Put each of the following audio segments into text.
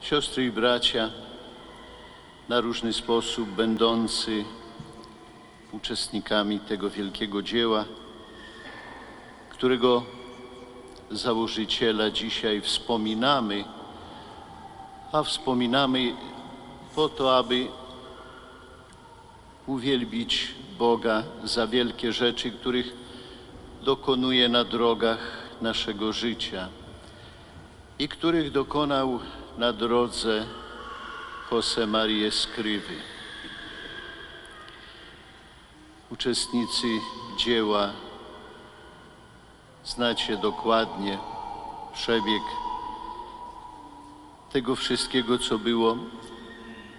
siostry i bracia, na różny sposób będący uczestnikami tego wielkiego dzieła, którego założyciela dzisiaj wspominamy, a wspominamy po to, aby uwielbić Boga za wielkie rzeczy, których dokonuje na drogach naszego życia i których dokonał na drodze Jose Maria Skrywy. Uczestnicy dzieła znacie dokładnie przebieg tego wszystkiego, co było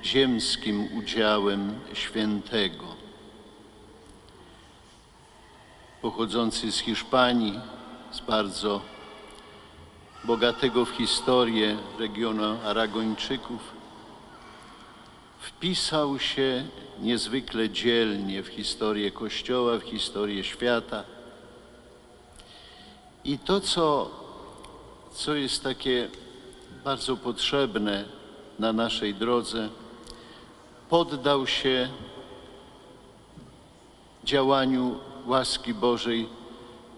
ziemskim udziałem świętego. Pochodzący z Hiszpanii, z bardzo bogatego w historię regionu Aragończyków, wpisał się niezwykle dzielnie w historię Kościoła, w historię świata. I to, co, co jest takie bardzo potrzebne na naszej drodze, poddał się działaniu łaski Bożej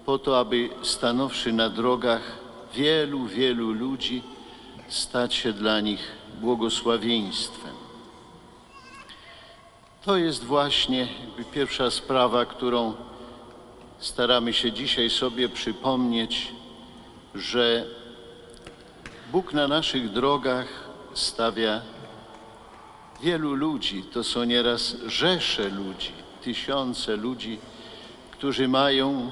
po to, aby stanowszy na drogach wielu, wielu ludzi, stać się dla nich błogosławieństwem. To jest właśnie pierwsza sprawa, którą staramy się dzisiaj sobie przypomnieć, że Bóg na naszych drogach stawia wielu ludzi. To są nieraz rzesze ludzi, tysiące ludzi, którzy mają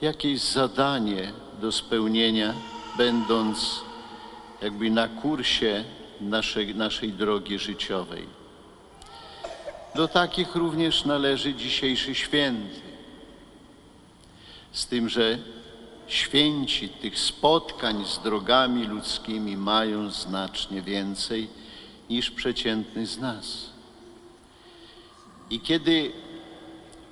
jakieś zadanie do spełnienia, będąc jakby na kursie naszej, naszej drogi życiowej. Do takich również należy dzisiejszy święty. Z tym, że święci tych spotkań z drogami ludzkimi mają znacznie więcej niż przeciętny z nas. I kiedy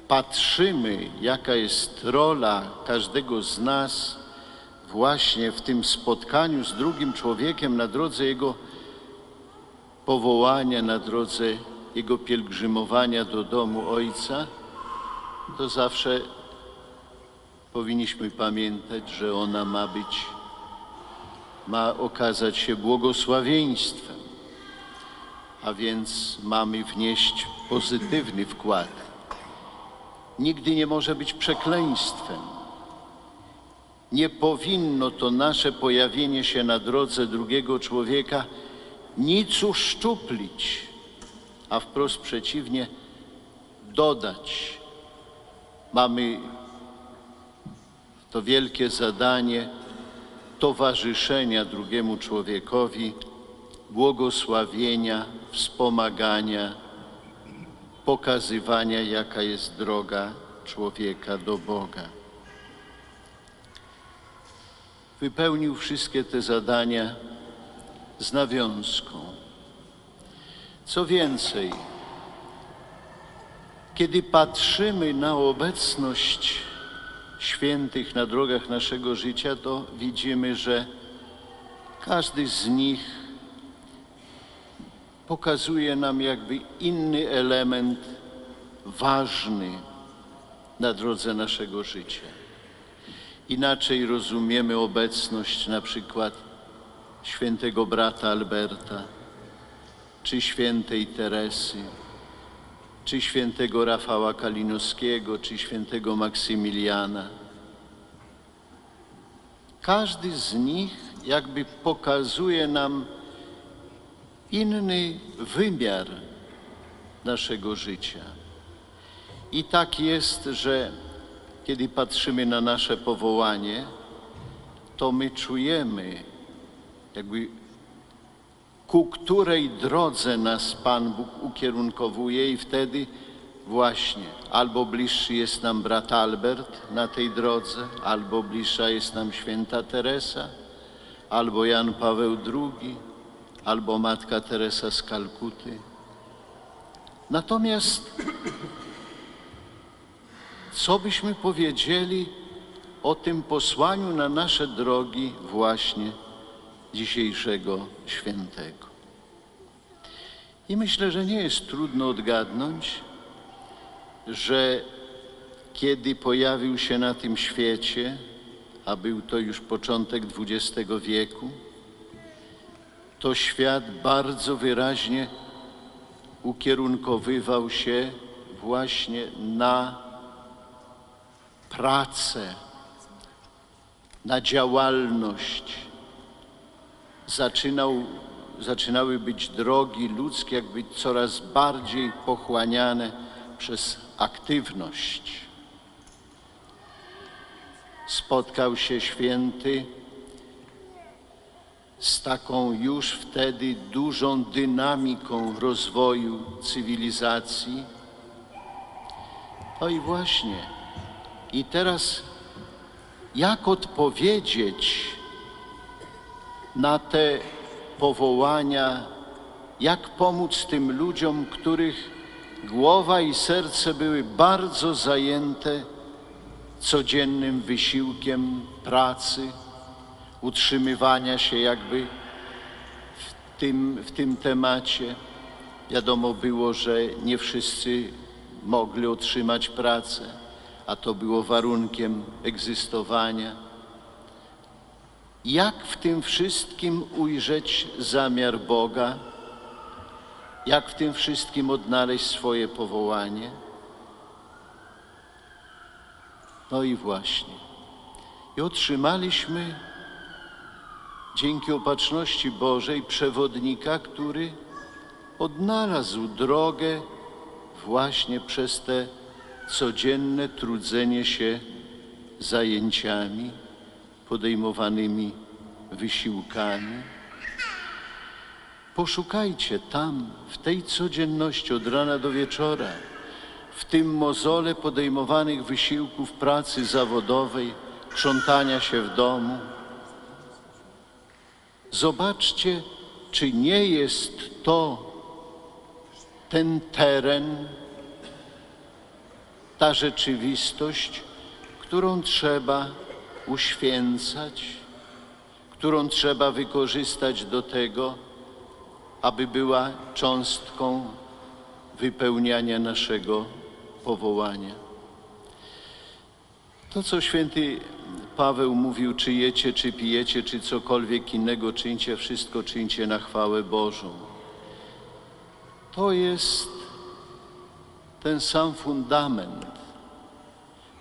patrzymy, jaka jest rola każdego z nas właśnie w tym spotkaniu z drugim człowiekiem na drodze jego powołania, na drodze jego pielgrzymowania do domu Ojca, to zawsze powinniśmy pamiętać, że ona ma być, ma okazać się błogosławieństwem, a więc mamy wnieść pozytywny wkład. Nigdy nie może być przekleństwem. Nie powinno to nasze pojawienie się na drodze drugiego człowieka nic uszczuplić, a wprost przeciwnie, dodać. Mamy to wielkie zadanie towarzyszenia drugiemu człowiekowi, błogosławienia, wspomagania, pokazywania, jaka jest droga człowieka do Boga. Wypełnił wszystkie te zadania z nawiązką. Co więcej, kiedy patrzymy na obecność świętych na drogach naszego życia, to widzimy, że każdy z nich pokazuje nam jakby inny element ważny na drodze naszego życia. Inaczej rozumiemy obecność na przykład świętego brata Alberta, czy świętej Teresy, czy świętego Rafała Kalinowskiego, czy świętego Maksymiliana. Każdy z nich jakby pokazuje nam inny wymiar naszego życia. I tak jest, że kiedy patrzymy na nasze powołanie, to my czujemy, jakby ku której drodze nas Pan Bóg ukierunkowuje, i wtedy właśnie albo bliższy jest nam brat Albert na tej drodze, albo bliższa jest nam święta Teresa, albo Jan Paweł II, albo matka Teresa z Kalkuty. Natomiast co byśmy powiedzieli o tym posłaniu na nasze drogi właśnie dzisiejszego świętego. I myślę, że nie jest trudno odgadnąć, że kiedy pojawił się na tym świecie, a był to już początek XX wieku, to świat bardzo wyraźnie ukierunkowywał się właśnie na pracę, na działalność. Zaczynał, zaczynały być drogi ludzkie jakby coraz bardziej pochłaniane przez aktywność. Spotkał się święty z taką już wtedy dużą dynamiką rozwoju cywilizacji. No i właśnie, i teraz jak odpowiedzieć na te powołania, jak pomóc tym ludziom, których głowa i serce były bardzo zajęte codziennym wysiłkiem pracy, utrzymywania się jakby w tym, w tym temacie. Wiadomo było, że nie wszyscy mogli otrzymać pracę, a to było warunkiem egzystowania. Jak w tym wszystkim ujrzeć zamiar Boga? Jak w tym wszystkim odnaleźć swoje powołanie? No i właśnie. I otrzymaliśmy dzięki opatrzności Bożej przewodnika, który odnalazł drogę właśnie przez te codzienne trudzenie się zajęciami, podejmowanymi wysiłkami. Poszukajcie tam, w tej codzienności od rana do wieczora, w tym mozole podejmowanych wysiłków pracy zawodowej, krzątania się w domu. Zobaczcie, czy nie jest to ten teren, ta rzeczywistość, którą trzeba uświęcać, którą trzeba wykorzystać do tego, aby była cząstką wypełniania naszego powołania. To, co święty Paweł mówił, czy jecie, czy pijecie, czy cokolwiek innego czyńcie, wszystko czyńcie na chwałę Bożą. To jest ten sam fundament.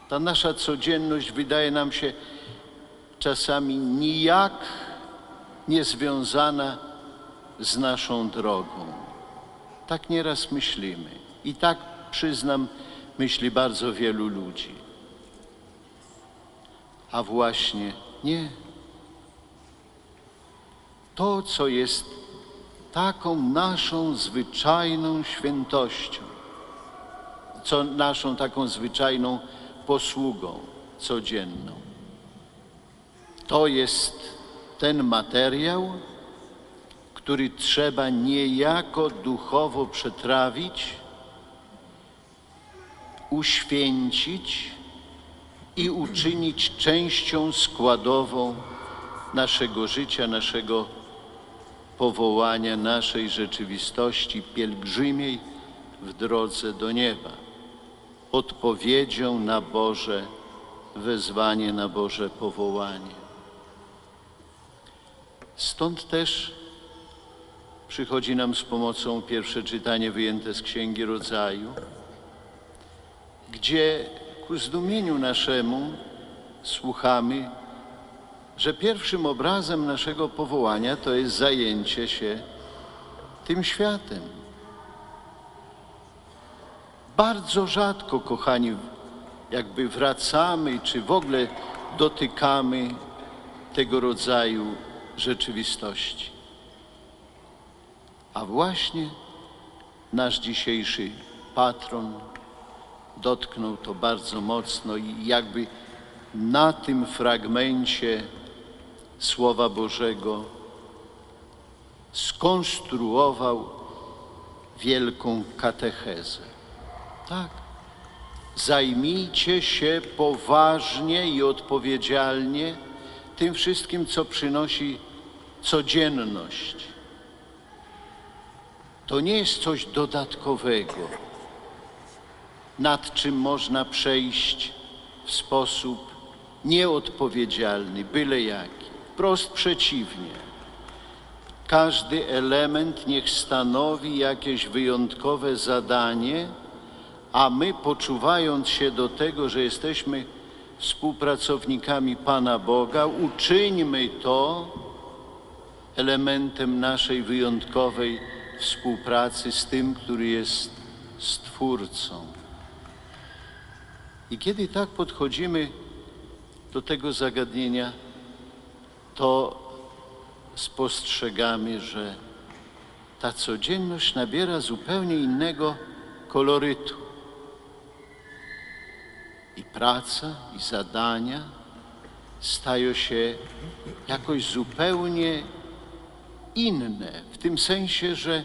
Ta nasza codzienność wydaje nam się czasami nijak niezwiązana z naszą drogą. Tak nieraz myślimy. I tak, przyznam, myśli bardzo wielu ludzi. A właśnie nie. To, co jest taką naszą zwyczajną świętością, co naszą taką zwyczajną posługą codzienną. To jest ten materiał, który trzeba niejako duchowo przetrawić, uświęcić i uczynić częścią składową naszego życia, naszego powołania, naszej rzeczywistości pielgrzymiej w drodze do nieba. Odpowiedzią na Boże wezwanie, na Boże powołanie. Stąd też przychodzi nam z pomocą pierwsze czytanie wyjęte z Księgi Rodzaju, gdzie ku zdumieniu naszemu słuchamy, że pierwszym obrazem naszego powołania to jest zajęcie się tym światem. Bardzo rzadko, kochani, jakby wracamy, czy w ogóle dotykamy tego rodzaju rzeczywistości. A właśnie nasz dzisiejszy patron dotknął to bardzo mocno i jakby na tym fragmencie Słowa Bożego skonstruował wielką katechezę. Tak. Zajmijcie się poważnie i odpowiedzialnie tym wszystkim, co przynosi codzienność. To nie jest coś dodatkowego, nad czym można przejść w sposób nieodpowiedzialny, byle jaki. Wprost przeciwnie. Każdy element niech stanowi jakieś wyjątkowe zadanie, a my, poczuwając się do tego, że jesteśmy współpracownikami Pana Boga, uczyńmy to elementem naszej wyjątkowej współpracy z tym, który jest Stwórcą. I kiedy tak podchodzimy do tego zagadnienia, to spostrzegamy, że ta codzienność nabiera zupełnie innego kolorytu. I praca, i zadania stają się jakoś zupełnie inne, w tym sensie, że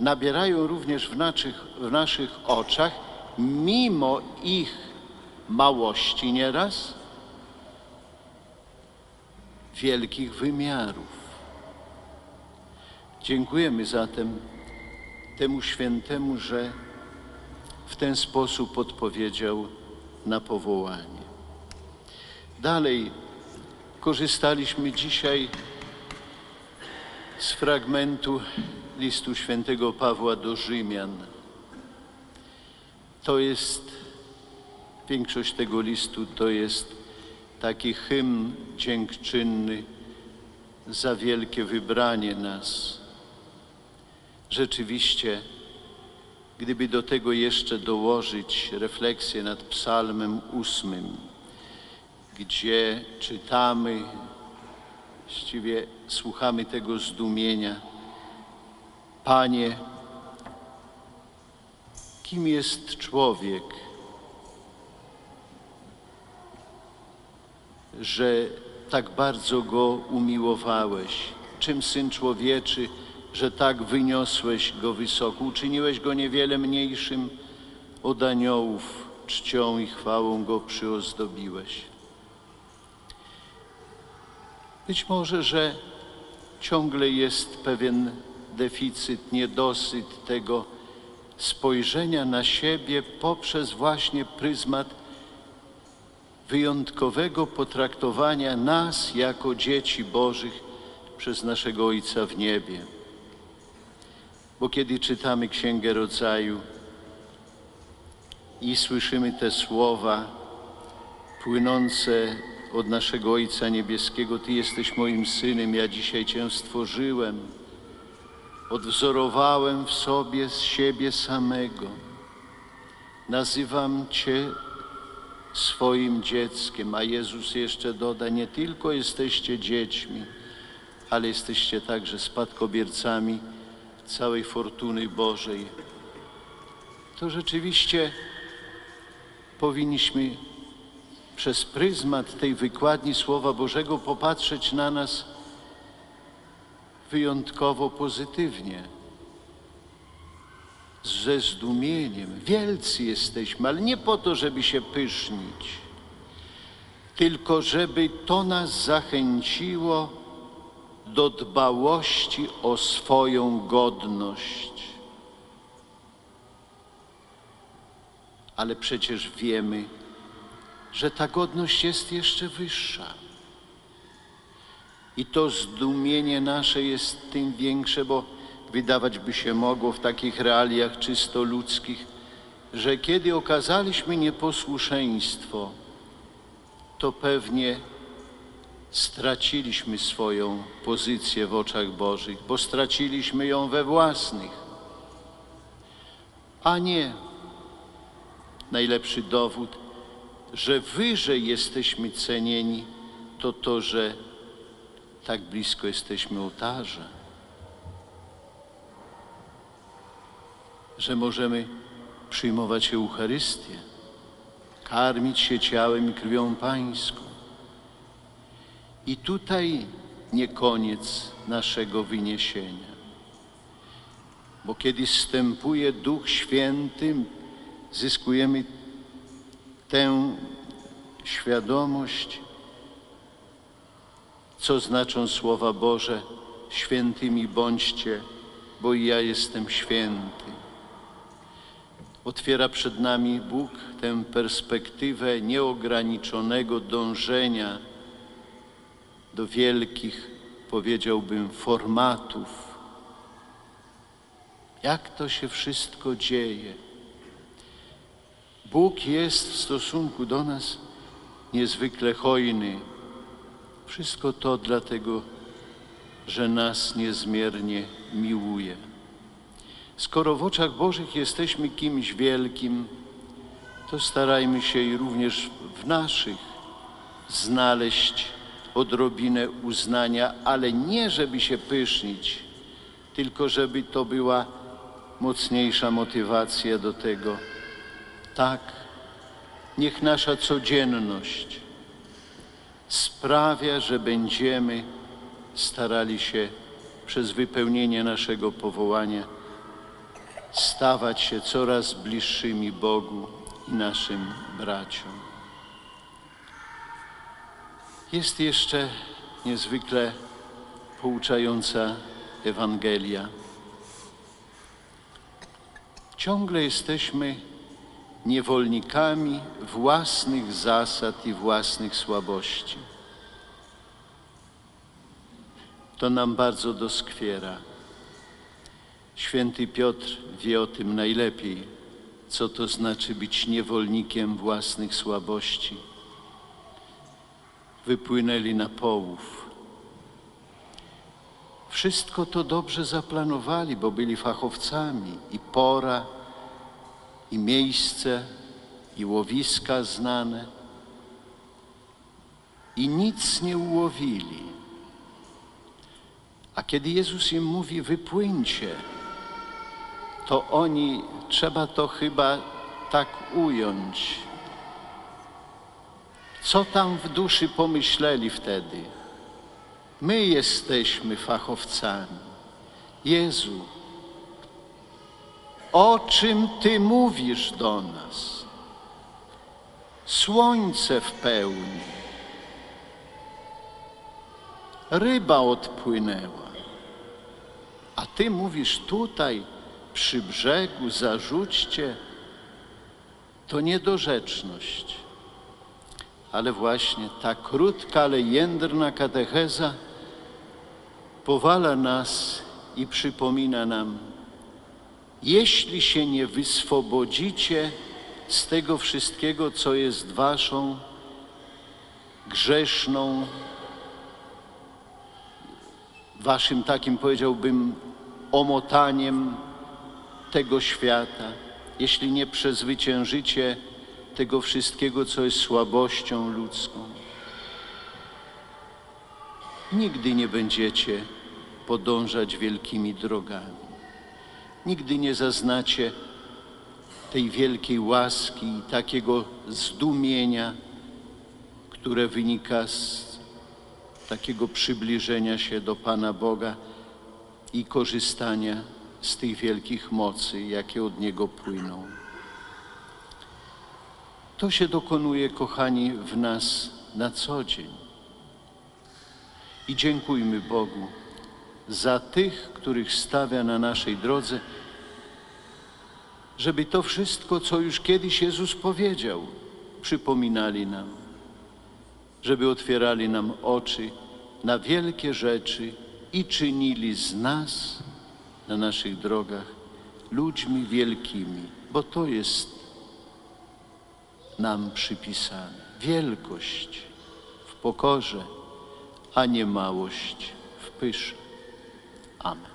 nabierają również w naszych, w naszych oczach, mimo ich małości nieraz, wielkich wymiarów. Dziękujemy zatem temu świętemu, że w ten sposób odpowiedział na powołanie. Dalej korzystaliśmy dzisiaj z fragmentu listu świętego Pawła do Rzymian. To jest, większość tego listu to jest taki hymn dziękczynny za wielkie wybranie nas. Rzeczywiście, gdyby do tego jeszcze dołożyć refleksję nad Psalmem ósmym, gdzie czytamy, właściwie słuchamy tego zdumienia, Panie, kim jest człowiek, że tak bardzo go umiłowałeś? Czym Syn Człowieczy, że tak wyniosłeś go wysoko? Uczyniłeś go niewiele mniejszym od aniołów, czcią i chwałą go przyozdobiłeś. Być może, że ciągle jest pewien deficyt, niedosyt tego spojrzenia na siebie poprzez właśnie pryzmat wyjątkowego potraktowania nas jako dzieci Bożych przez naszego Ojca w niebie. Bo kiedy czytamy Księgę Rodzaju i słyszymy te słowa płynące od naszego Ojca Niebieskiego, Ty jesteś moim synem, ja dzisiaj Cię stworzyłem, odwzorowałem w sobie z siebie samego. Nazywam Cię swoim dzieckiem, a Jezus jeszcze doda, nie tylko jesteście dziećmi, ale jesteście także spadkobiercami całej fortuny Bożej. To rzeczywiście powinniśmy przez pryzmat tej wykładni Słowa Bożego popatrzeć na nas wyjątkowo pozytywnie ze zdumieniem. Wielcy jesteśmy, ale nie po to, żeby się pysznić, tylko żeby to nas zachęciło do dbałości o swoją godność. Ale przecież wiemy, że ta godność jest jeszcze wyższa. I to zdumienie nasze jest tym większe, bo wydawać by się mogło w takich realiach czysto ludzkich, że kiedy okazaliśmy nieposłuszeństwo, to pewnie straciliśmy swoją pozycję w oczach Bożych, bo straciliśmy ją we własnych. A nie. Najlepszy dowód, że wyżej jesteśmy cenieni, to to, że tak blisko jesteśmy ołtarza. że możemy przyjmować Eucharystię, karmić się ciałem i krwią Pańską. I tutaj nie koniec naszego wyniesienia, bo kiedy wstępuje Duch Święty, zyskujemy tę świadomość, co znaczą słowa Boże, świętymi bądźcie, bo i ja jestem święty. Otwiera przed nami Bóg tę perspektywę nieograniczonego dążenia do wielkich, powiedziałbym, formatów. Jak to się wszystko dzieje? Bóg jest w stosunku do nas niezwykle hojny. Wszystko to dlatego, że nas niezmiernie miłuje. Skoro w oczach Bożych jesteśmy kimś wielkim, to starajmy się i również w naszych znaleźć odrobinę uznania, ale nie żeby się pysznić, tylko żeby to była mocniejsza motywacja do tego. Tak, niech nasza codzienność sprawia, że będziemy starali się przez wypełnienie naszego powołania stawać się coraz bliższymi Bogu i naszym braciom. Jest jeszcze niezwykle pouczająca Ewangelia. Ciągle jesteśmy niewolnikami własnych zasad i własnych słabości. To nam bardzo doskwiera. Święty Piotr wie o tym najlepiej, co to znaczy być niewolnikiem własnych słabości. Wypłynęli na połów. Wszystko to dobrze zaplanowali, bo byli fachowcami i pora, i miejsce, i łowiska znane. I nic nie ułowili. A kiedy Jezus im mówi, wypłyńcie, to oni, trzeba to chyba tak ująć. Co tam w duszy pomyśleli wtedy? My jesteśmy fachowcami. Jezu, o czym Ty mówisz do nas? Słońce w pełni. Ryba odpłynęła. A Ty mówisz tutaj, przy brzegu, zarzućcie. To niedorzeczność. Ale właśnie ta krótka, ale jędrna katecheza powala nas i przypomina nam, jeśli się nie wyswobodzicie z tego wszystkiego, co jest waszą grzeszną, waszym takim powiedziałbym omotaniem tego świata, jeśli nie przezwyciężycie tego wszystkiego, co jest słabością ludzką, nigdy nie będziecie podążać wielkimi drogami. Nigdy nie zaznacie tej wielkiej łaski i takiego zdumienia, które wynika z takiego przybliżenia się do Pana Boga i korzystania z tych wielkich mocy, jakie od Niego płyną. To się dokonuje, kochani, w nas na co dzień. I dziękujmy Bogu za tych, których stawia na naszej drodze, żeby to wszystko, co już kiedyś Jezus powiedział, przypominali nam, żeby otwierali nam oczy na wielkie rzeczy i czynili z nas na naszych drogach ludźmi wielkimi, bo to jest nam przypisane. Wielkość w pokorze, a nie małość w pysze. Amen.